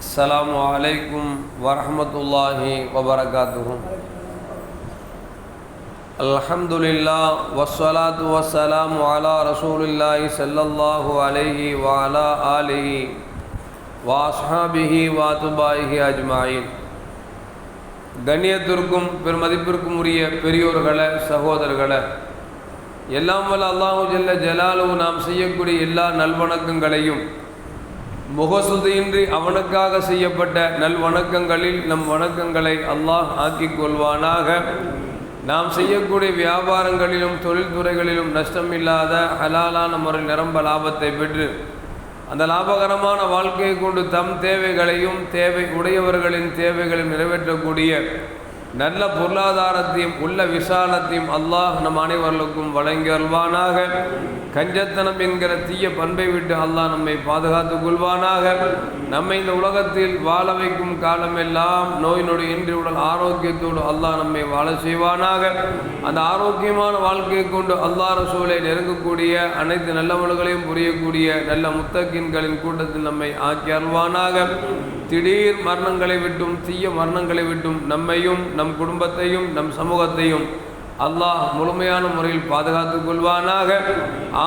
السلام عليكم ورحمة الله وبركاته الحمد لله والصلاة والسلام على رسول الله صلى الله عليه وعلى آله وأصحابه وأتباعه أجمعين கண்ணியத்திற்கும் பெருமதிப்பிற்கும் உரிய பெரியோர்களே சகோதரர்களே எல்லாம் வல்ல அல்லாஹு ஜல்ல ஜலாலு நாம் செய்யக்கூடிய எல்லா நல்வணக்கங்களையும் முகசுதியின்றி அவனுக்காக செய்யப்பட்ட நல்வணக்கங்களில் நம் வணக்கங்களை அல்லாஹ் ஆக்கிக் கொள்வானாக. நாம் செய்யக்கூடிய வியாபாரங்களிலும் தொழில்துறைகளிலும் நஷ்டமில்லாத ஹலாலான முறையில் நிரம்ப லாபத்தை பெற்று அந்த லாபகரமான வாழ்க்கையை கொண்டு தம் தேவைகளையும் தேவை உடையவர்களின் தேவைகளையும் நிறைவேற்றக்கூடிய நல்ல பொருளாதாரத்தையும் உள்ள விசாலத்தையும் அல்லாஹ் நம் அனைவர்களுக்கும் வழங்கி வருவானாக கஞ்சத்தனம் என்கிற தீய பண்பை விட்டு அல்லாஹ் நம்மை பாதுகாத்துக் கொள்வானாக. நம்மை இந்த உலகத்தில் வாழ வைக்கும் காலமெல்லாம் நோய் நொடி இன்றி உடல் ஆரோக்கியத்தோடு அல்லாஹ் நம்மை வாழ செய்வானாக. அந்த ஆரோக்கியமான வாழ்க்கையை கொண்டு அல்லாஹ் ரசூலை நெருங்கக்கூடிய அனைத்து நல்லவர்களையும் புரியக்கூடிய நல்ல முத்தக்கின்களின் கூட்டத்தில் நம்மை ஆக்கி அருள்வானாக. திடீர் மரணங்களை விட்டும் தீய மரணங்களை விட்டும் நம்மையும் நம் குடும்பத்தையும் நம் சமூகத்தையும் அல்லாஹ் முழுமையான முறையில் பாதுகாத்துக் கொள்வானாக.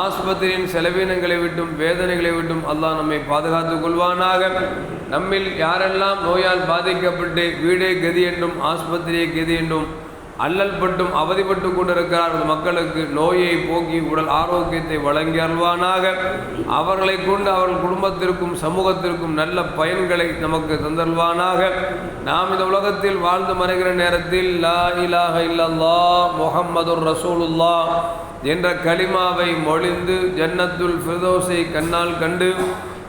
ஆஸ்பத்திரியின் செலவினங்களை விட்டும் வேதனைகளை விட்டும் அல்லாஹ் நம்மை பாதுகாத்துக் கொள்வானாக. நம்மில் யாரெல்லாம் நோயால் பாதிக்கப்பட்டு வீடே கதி என்றும் ஆஸ்பத்திரியை கதி என்றும் அல்லல் பட்டும் அவதிப்பட்டு கொண்டிருக்கிறார் மக்களுக்கு நோயை போக்கி உடல் ஆரோக்கியத்தை வழங்கி அருள்வானாக. அவர்களை கொண்டு அவர்கள் குடும்பத்திற்கும் சமூகத்திற்கும் நல்ல பயன்களை நமக்கு தந்தல்வானாக நாம் இந்த உலகத்தில் வாழ்ந்து மறைகிற நேரத்தில் லா இலாக இல்லல்லா முகம்மது ரசூலுல்லா என்ற கலிமாவை மொழிந்து ஜன்னத்துல் ஃபிர்தோஸை கண்ணால் கண்டு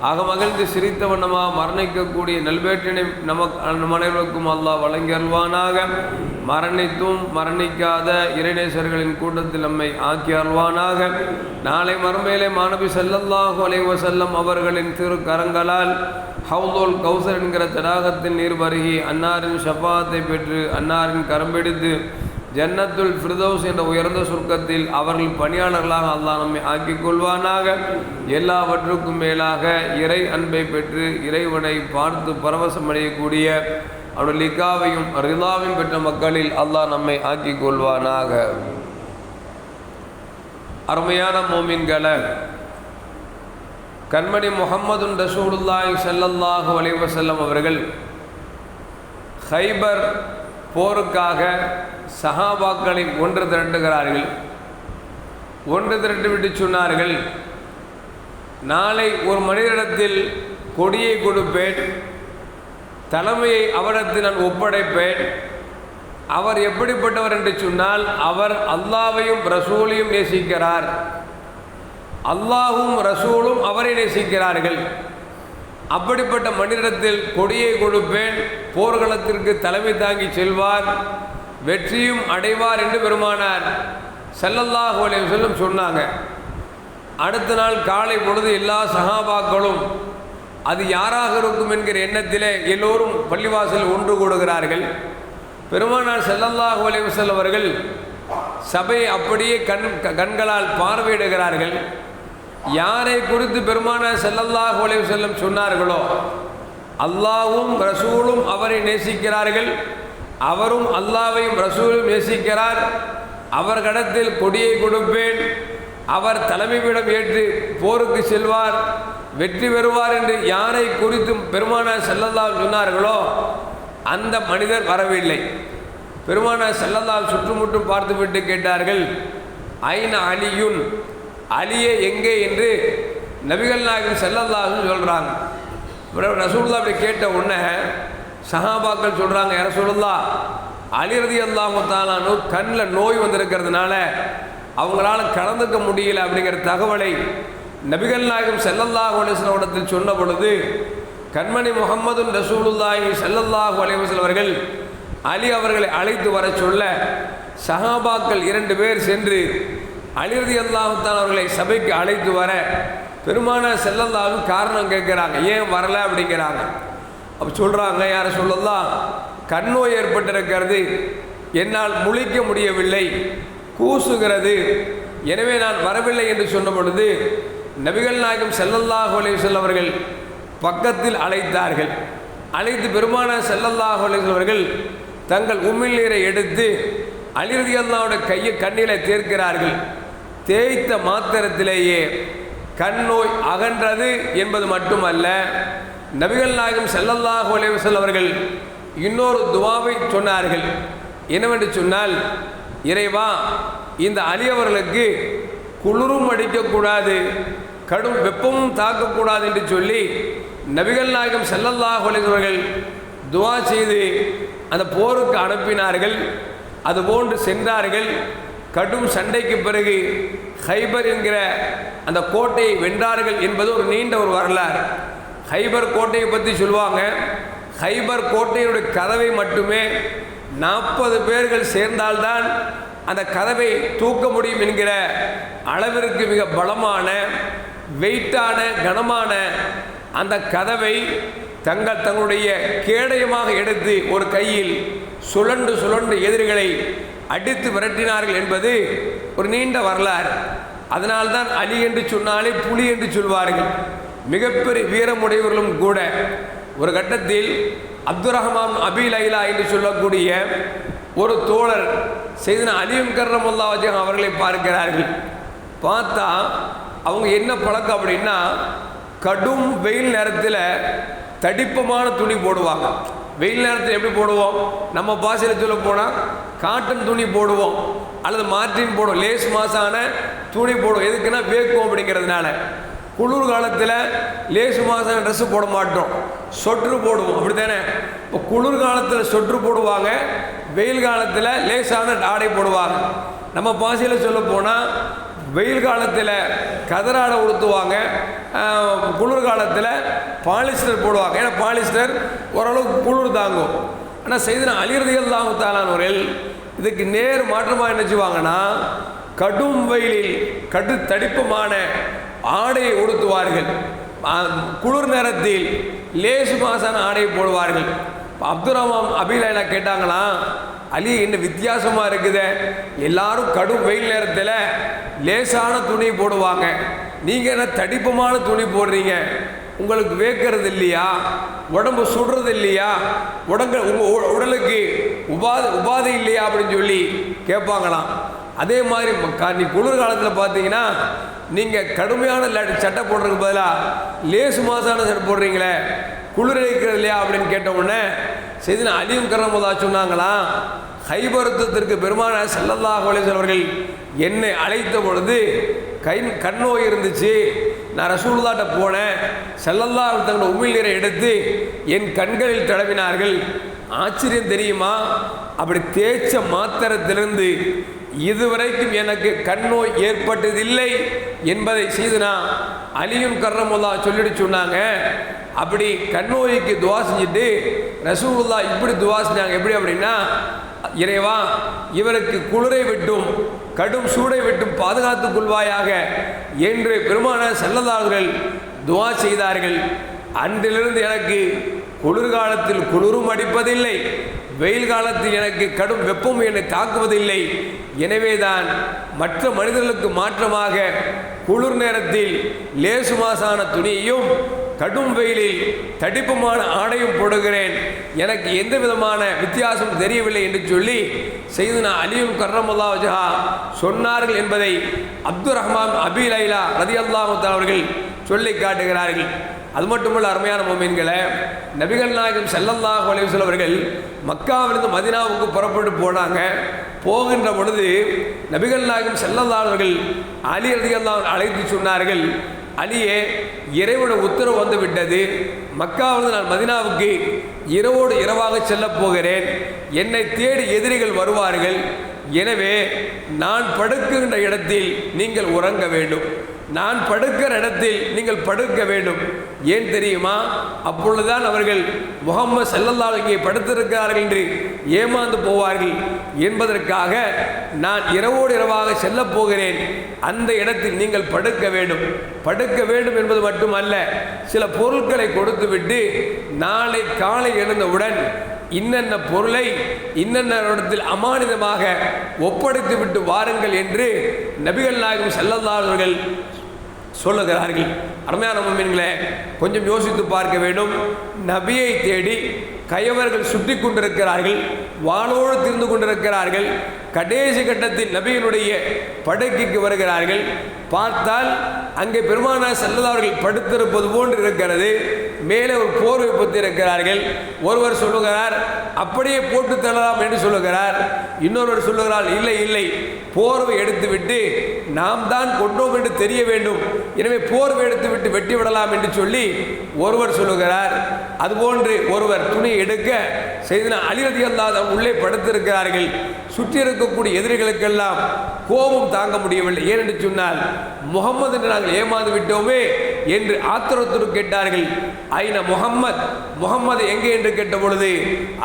அகமகிழ்ந்து சிரித்த வண்ணமாக மரணிக்கக்கூடிய நல்வேற்றினை நமக்கு நம் அனைவருக்கும் அல்லாஹ் வழங்கியல்வானாக மரணித்தும் மரணிக்காத இறைநேசர்களின் கூட்டத்தில் நம்மை ஆக்கி அல்வானாக நாளை மறுமையிலே மாணவி செல்லல்லாஹு அலைவ செல்லம் அவர்களின் திரு கரங்களால் ஹவுதோல் கௌசர் என்கிற தடாகத்தின் நீர் வருகி அன்னாரின் ஷபாத்தை பெற்று அன்னாரின் கரம்பிடித்து ஜன்னத்துல் ஃபிர்தௌஸ் என்ற உயர்ந்த சுருக்கத்தில் அவர்கள் பணியாளர்களாக அல்லாஹ் நம்மை ஆக்கிக் கொள்வானாக. எல்லாவற்றுக்கும் மேலாக இறை அன்பை பெற்று இறைவனை பார்த்து பரவசமடையக்கூடிய அவருடைய லிக்காவையும் ரிலாவையும் பெற்ற மக்களில் அல்லாஹ் நம்மை ஆக்கிக் கொள்வானாக. அருமையான மோமின்களை கண்மணி முகம்மதுன் ரசூலுல்லாய் ஸல்லல்லாஹு அலைஹி அவர்கள் ஹைபர் போருக்காக சஹாபாக்களை ஒன்று திரட்டுகிறார்கள் ஒன்று திரட்டு விட்டு சொன்னார்கள் நாளை ஒரு மனிதனிடத்தில் கொடியை கொடுப்பேன் தலைமையை அவரிடத்தில் நான் ஒப்படைப்பேன். அவர் எப்படிப்பட்டவர்? என்று சொன்னால் அவர் அல்லாவையும் ரசூலையும் நேசிக்கிறார். அல்லாஹும் ரசூலும் அவரை நேசிக்கிறார்கள். அப்படிப்பட்ட மனிதத்தில் கொடியை கொடுப்பேன். போர்க்களத்திற்கு தலைமை தாங்கி செல்வார். வெற்றியும் அடைவார் என்று பெருமானார். செல்லல்லாஹ் அலைஹி சொன்னாங்க. அடுத்த நாள் காலை பொழுது எல்லா சகாபாக்களும் அது யாராக இருக்கும்? என்கிற எண்ணத்திலே எல்லோரும் பள்ளிவாசல் ஒன்று கூடுகிறார்கள். பெருமானார் செல்லல்லாஹு அலைஹி அவர்கள் சபையை அப்படியே கண் கண்களால் பார்வையிடுகிறார்கள். யாரை குறித்து பெருமான செல்லல்லாஹ் அலைஹி செல்லும் சொன்னார்களோ அல்லாவும் ரசூலும் அவரை நேசிக்கிறார்கள். அவரும் அல்லாவையும் ரசூலும் நேசிக்கிறார். அவர்களிடத்தில் கொடியை கொடுப்பேன். அவர் தலைமையிடம் ஏற்று போருக்கு செல்வார். வெற்றி பெறுவார் என்று யாரை குறித்தும் பெருமானார் செல்லல்லா சொன்னார்களோ அந்த மனிதர் வரவில்லை. பெருமானார் செல்லல்லா சுற்றுமுற்றும் பார்த்துவிட்டு கேட்டார்கள் ஐநா அலியுன்? அலியே எங்கே என்று நபிகள் நாயகம் செல்லல்லாஹுன்னு சொல்கிறாங்க ரசூல்லா அப்படி கேட்ட உடனே சஹாபாக்கள் சொல்கிறாங்க யார சொல்லலா அலிரதி அல்லாமத்தாலானு கண்ணில் நோய் வந்திருக்கிறதுனால அவங்களால கலந்துக்க முடியல அப்படிங்கிற தகவலை நபிகள் நாயகம் செல்லல்லாஹு அலிஸ்லவடத்தில் சொன்ன பொழுது கண்மணி முகமது ரசூலுல்லாஹி செல்லல்லாஹு அலிவசல் அவர்கள் அலி அவர்களை அழைத்து வர சொல்ல சஹாபாக்கள் இரண்டு பேர் சென்று அலிரதி அல்லாஹத்தான் அவர்களை சபைக்கு அழைத்து வர பெருமான செல்லல்லாவும் காரணம் கேட்குறாங்க. ஏன் வரல அப்படிங்கிறாங்க. அப்போ சொல்கிறாங்க யாரை சொல்லலாம் கண்ணோய் ஏற்பட்டிருக்கிறது. என்னால் முழிக்க முடியவில்லை. கூசுகிறது. எனவே நான் வரவில்லை என்று சொன்ன பொழுது நபிகள் நாயகம் ஸல்லல்லாஹு செல்லவர்கள் அவர்கள் பக்கத்தில் அழைத்தார்கள். அழைத்து பெருமான செல்லல்லாஹ் அவர்கள் தங்கள் உமிழ் நீரை எடுத்து அலிரதி அல்லாவோட கையை கண்ணில தேர்க்கிறார்கள். தேய்த்த மாத்திரத்திலேயே கண் நோய் அகன்றது என்பது மட்டுமல்ல நபிகள் நாயகம் செல்லல்லாஹு அலைவசல் அவர்கள் இன்னொரு துவாவை சொன்னார்கள். என்னவென்று சொன்னால் இறைவா இந்த அலியவர்களுக்கு குளிரும் அடிக்கக்கூடாது கடும் வெப்பமும் தாக்கக்கூடாது என்று சொல்லி நபிகள் நாயகம் செல்லல்லாஹு அலைவர்கள் துவா செய்து அந்த போருக்கு அனுப்பினார்கள். அதுபோன்று சென்றார்கள். கடும் சண்டைக்கு பிறகு ஹைபர் என்கிற அந்த கோட்டையை வென்றார்கள் என்பது ஒரு நீண்ட ஒரு வரலாறு. ஹைபர் கோட்டையை பற்றி சொல்லுவாங்க. ஹைபர் கோட்டையினுடைய கதவை மட்டுமே நாற்பது பேர்கள் சேர்ந்தால்தான் அந்த கதவை தூக்க முடியும் என்கிற அளவிற்கு மிக பலமான வெயிட்டான கனமான அந்த கதவை தங்கள் தங்களுடைய கேடயமாக எடுத்து ஒரு கையில் சுழண்டு சுழண்டு எதிரிகளை அடித்து விரட்டினார்கள் என்பது ஒரு நீண்ட வரலாறு. அதனால்தான் அலி என்று சொன்னாலே புலி என்று சொல்வார்கள். மிகப்பெரிய வீரமுடையவர்களும் கூட. ஒரு கட்டத்தில் அப்துல் ரஹ்மான் அபி லைலா என்று சொல்லக்கூடிய ஒரு தோழர் செய்தன அலியும் கர்ரமுல்லா வஜம் அவர்களை பார்க்கிறார்கள். பார்த்தா அவங்க என்ன பழக்கம் அப்படின்னா கடும் வெயில் நேரத்தில் தடிப்பமான துணி போடுவாங்க. வெயில் நேரத்தில் எப்படி போடுவோம்? நம்ம பாசையில் சொல்ல போனால் காட்டன் துணி போடுவோம். அல்லது மார்டின் போடுவோம். லேஸ் மாசான துணி போடுவோம். எதுக்குன்னா வேக்கும் அப்படிங்கிறதுனால. குளிர் காலத்தில் லேசு மாதம் ட்ரெஸ்ஸு போட மாட்டோம். சொட்ரு போடுவோம். அப்படி தானே இப்போ குளிர் காலத்தில் சொட்ரு போடுவாங்க. வெயில் காலத்தில் லேசான ஆடை போடுவாங்க. நம்ம பாசையில் சொல்ல போனால் வெயில் காலத்தில் கதராடை உடுத்துவாங்க குளிர் காலத்தில் பாலிஸ்டர் போடுவாங்க. ஏன்னா பாலிஸ்டர் ஓரளவுக்கு குளிர் தாங்கும். ஆனால் செய்தன அலிரதிகள் முறையில் இதுக்கு நேர் மாற்றமாக என்ன செய்வாங்கன்னா கடும் வெயிலில் கடு தடிப்பமான ஆடையை உடுத்துவார்கள். குளிர் நேரத்தில் லேசு மாசான ஆடையை போடுவார்கள். அப்துல் ரஹ்மான் அபிலைலா கேட்டாங்களாம் அலி என்ன வித்தியாசமாக இருக்குது? எல்லாரும் கடும் வெயில் நேரத்தில் லேசான துணி போடுவாங்க. நீங்கள் என்ன தடிப்பமான துணி போடுறீங்க? உங்களுக்கு வேக்கிறது இல்லையா? உடம்பு சுடுறது இல்லையா? உடம்பு உங்கள் உடலுக்கு உபாதை உபாதை இல்லையா? அப்படின்னு சொல்லி கேட்பாங்களாம். அதே மாதிரி நீ குளிர் காலத்தில் பார்த்தீங்கன்னா நீங்கள் கடுமையான ல- சட்டை போடுறதுக்கு பதிலாக லேசு மாசான சட்டை போடுறீங்களே குளிர் இல்லையா அப்படின்னு கேட்ட உடனே செய்தின அலியும் கரமுதா சொன்னாங்களாம் ஹைபருத்தத்திற்கு பெருமான செல்லல்லாஹ் அவர்கள் என்னை அழைத்த பொழுது கை கண் நோய் இருந்துச்சு. நான் ரசூல்லாட்ட போனேன். செல்லல்லா தங்களோட உமிழ்நீரை எடுத்து என் கண்களில் தடவினார்கள். ஆச்சரியம் தெரியுமா? அப்படி தேய்ச்ச மாத்திரத்திலிருந்து இதுவரைக்கும் எனக்கு கண் நோய் ஏற்பட்டதில்லை என்பதை செய்துனா அலியும் கர்ரமுல்லா சொல்லிட்டு சொன்னாங்க. அப்படி கண் துவா செஞ்சுட்டு ரசூல்லா இப்படி துவா செஞ்சாங்க. எப்படி அப்படின்னா இறைவா இவருக்கு குளிரை விட்டும் கடும் சூடை விட்டும் பாதுகாத்துக் கொள்வாயாக என்று பெருமான செல்லதார்கள் துவா செய்தார்கள். அன்றிலிருந்து எனக்கு குளிர்காலத்தில் குளிரும் அடிப்பதில்லை வெயில் காலத்தில் எனக்கு கடும் வெப்பம் என்னை தாக்குவதில்லை. எனவேதான் மற்ற மனிதர்களுக்கு மாற்றமாக குளிர் நேரத்தில் லேசு மாசான துணியையும் கடும் வெயிலில் தடிப்புமான ஆடையும் போடுகிறேன். எனக்கு எந்த விதமான வித்தியாசம் தெரியவில்லை என்று சொல்லி செய்தனா அலியும் கர்ரமுல்லா வஜஹா சொன்னார்கள் என்பதை அப்துல் ரஹ்மான் அபி லைலா ரதி அவர்கள் சொல்லி காட்டுகிறார்கள். அது மட்டுமல்ல அருமையான மோமீன்களை நபிகள் நாயகம் செல்லல்லாஹ் அலைஹி அவர்கள் மக்காவிலிருந்து மதினாவுக்கு புறப்பட்டு போனாங்க. போகின்ற பொழுது நபிகள் நாயகம் செல்லல்லாதவர்கள் அலி ரதியல்லாஹு அழைத்து சொன்னார்கள் அலியே இறைவன உத்தரவு வந்து விட்டது மக்காவிலிருந்து நான் மதினாவுக்கு இரவோடு இரவாக செல்லப் போகிறேன். என்னை தேடி எதிரிகள் வருவார்கள். எனவே நான் படுக்கின்ற இடத்தில் நீங்கள் உறங்க வேண்டும். நான் படுக்கிற இடத்தில் நீங்கள் படுக்க வேண்டும். ஏன் தெரியுமா? அப்பொழுதுதான் அவர்கள் முகம்மது செல்லல்லால் இங்கே படுத்திருக்கிறார்கள் என்று ஏமாந்து போவார்கள். என்பதற்காக நான் இரவோடு இரவாக செல்லப் போகிறேன். அந்த இடத்தில் நீங்கள் படுக்க வேண்டும். படுக்க வேண்டும் என்பது மட்டுமல்ல சில பொருட்களை கொடுத்துவிட்டு நாளை காலை எழுந்தவுடன் இன்னென்ன பொருளை இன்னென்ன இடத்தில் அமானிதமாக ஒப்படைத்து விட்டு வாருங்கள் என்று நபிகள் நாயகம் செல்லல்லாதவர்கள் சொல்லுகிறார்கள். அருமையான மீன்களே கொஞ்சம் யோசித்து பார்க்க வேண்டும். நபியை தேடி கயவர்கள் சுற்றி கொண்டிருக்கிறார்கள் வாளோடு திரிந்து கொண்டிருக்கிறார்கள் கடைசி கட்டத்தில் நபியினுடைய படுக்கைக்கு வருகிறார்கள். பார்த்தால் அங்கே பெருமானா செல்லதார்கள் படுத்திருப்பது போன்று இருக்கிறது. மேலே ஒரு போர்வை பொத்திருக்கிறார்கள் இருக்கிறார்கள். ஒருவர் சொல்லுகிறார் அப்படியே போட்டு தள்ளலாம் என்று சொல்லுகிறார். இன்னொருவர் சொல்லுகிறார் இல்லை இல்லை போர்வை எடுத்துவிட்டு நாம் தான் கொண்டோம் என்று தெரிய வேண்டும். எனவே போர்வை எடுத்துவிட்டு வெட்டி விடலாம் என்று சொல்லி ஒருவர் சொல்லுகிறார். அதுபோன்று ஒருவர் துணியை எடுக்க செய்தின அலிரதி அல்லாத உள்ளே படுத்திருக்கிறார்கள். சுற்றி இருக்கக்கூடிய எதிரிகளுக்கெல்லாம் கோபம் தாங்க முடியவில்லை. ஏனென்று சொன்னால் முகம்மது என்று நாங்கள் ஏமாந்து விட்டோமே என்று ஆத்திரத்தோடு கேட்டார்கள். ஐன முகம்மது? முகம்மது எங்கே? என்று கேட்ட பொழுது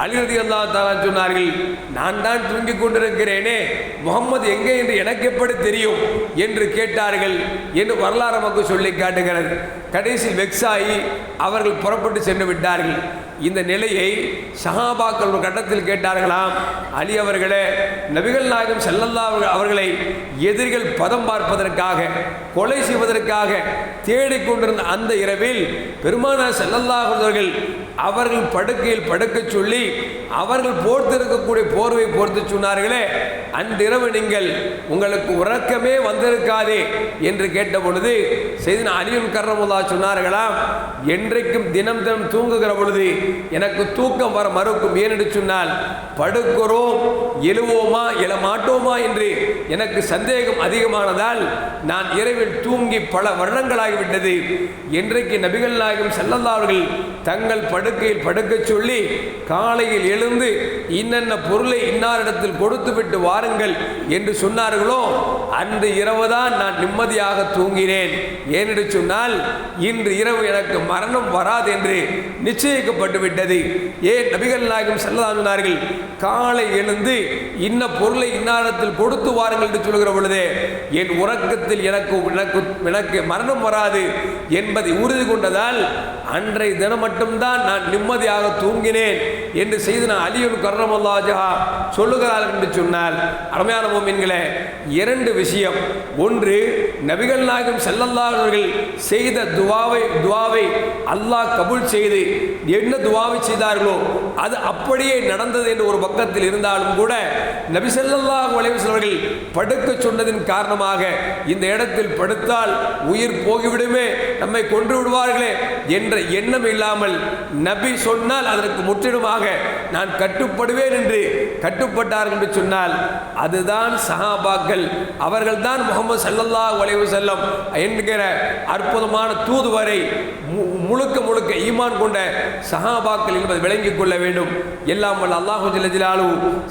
அலிரதி அல்லா தாலா சொன்னார்கள் நான் தான் தூங்கிக் கொண்டிருக்கிறேனே முகம்மது எங்கே என்று எனக்கு எப்படி தெரியும்? என்று கேட்டார்கள் என்று வரலாறு நமக்கு சொல்லி காட்டுகிறது. கடைசி வெக்ஸாயி அவர்கள் புறப்பட்டு சென்று விட்டார்கள். இந்த நிலையை சஹாபாக்கள் ஒரு கட்டத்தில் கேட்டார்களாம் அலி அவர்களே நபிகள் நாயகம் செல்லல்லா அவர்கள் அவர்களை எதிரிகள் பதம் பார்ப்பதற்காக கொலை செய்வதற்காக தேடிக்கொண்டிருந்த அந்த இரவில் பெருமானார் செல்லல்லா அவர்கள் அவர்கள் படுக்கையில் படுக்கச் சொல்லி அவர்கள் போர்த்திருக்கக்கூடிய போர்வை போர்த்து சொன்னார்களே அன்றிரவு நீங்கள் உங்களுக்கு உறக்கமே வந்திருக்காதே என்று கேட்ட பொழுது செய்தின் அலியும் கர்ணமுல்லா சொன்னார்களாம் என்றைக்கும் தினம் தினம் தூங்குகிற பொழுது எனக்கு தூக்கம் வர மறுக்கும். ஏனென்று சொன்னால் படுக்கிறோம் எழுவோமா எழ மாட்டோமா என்று எனக்கு சந்தேகம் அதிகமானதால் நான் இரவில் தூங்கி பல வருடங்களாகிவிட்டது. என்றைக்கு நபிகள் நாயகம் செல்லல்லார்கள் தங்கள் படுக்கையில் படுக்கச் சொல்லி காலையில் எழுந்து இன்னென்ன பொருளை இன்னாரிடத்தில் கொடுத்துவிட்டு வாருங்கள் என்று சொன்னார்களோ அன்று இரவு தான் நான் நிம்மதியாக தூங்கினேன். ஏனென்று சொன்னால் இன்று இரவு எனக்கு மரணம் வராது என்று நிச்சயிக்கப்பட்டு விட்டது. ஏன்? நபிகள் நாயகம் செல்லதான் சொன்னார்கள் காலை எழுந்து இன்ன பொருளை இன்னாரிடத்தில் கொடுத்து வாருங்கள் என்று சொல்கிற பொழுது என் உறக்கத்தில் எனக்கு எனக்கு எனக்கு மரணம் வராது என்பதை உறுதி கொண்டதால் அன்றைய தினம் மட்டும்தான் நான் நிம்மதியாக தூங்கினேன் என்று செய்து நான் அலியுல் கர்ணமல்லாஜா சொல்லுகிறார்கள் என்று சொன்னால் அருமையான மோமின்களே இரண்டு விஷயம். ஒன்று நபிகள் நாயகம் செல்லல்லாதவர்கள் செய்த துவாவை துவாவை அல்லாஹ் கபூல் செய்து என்ன துவாவை செய்தார்களோ அது அப்படியே நடந்தது என்று ஒரு பக்கத்தில் இருந்தாலும் கூட நபி செல்லல்லா அலைஹி அவர்கள் படுக்க சொன்னதின் காரணமாக இந்த இடத்தில் படுத்தால் உயிர் போகிவிடுமே நம்மை கொன்று விடுவார்களே என்ற எண்ணம் இல்லாமல் நபி சொன்னால் அதற்கு முற்றிலுமாக நான் கட்டுப்படுவேன் என்று கட்டுப்பட்டார்கள் என்று சொன்னால் அதுதான் சஹாபாக்கள். அவர்கள்தான் முகமது ஸல்லல்லாஹு அலைவு வஸல்லம் என்கிற அற்புதமான தூதுவரை முழுக்க முழுக்க ஈமான் கொண்ட சஹாபாக்கள் என்பது விளங்கிக் கொள்ள வேண்டும். எல்லாம் வல்ல அல்லாஹு ஜிலஜிலாலு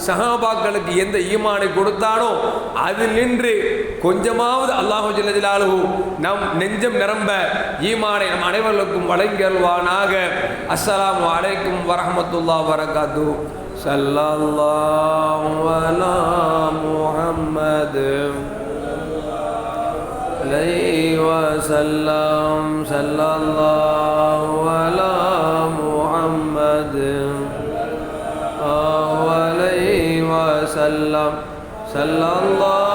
சஹாபாக்களுக்கு எந்த ஈமானை கொடுத்தானோ அதில் நின்று கொஞ்சமாவது அல்லாஹு ஜிலஜிலாலு நம் நெஞ்சம் நிரம்ப ஈமானை நம் அனைவர்களுக்கும் வழங்கல்வானாக அஸ்ஸலாமு வலைக்கும் வரமத்துல்லா வரகாத்து ஸல்லல்லாஹு அலா وسلم صلى الله على محمد. عليه وسلم. صلى الله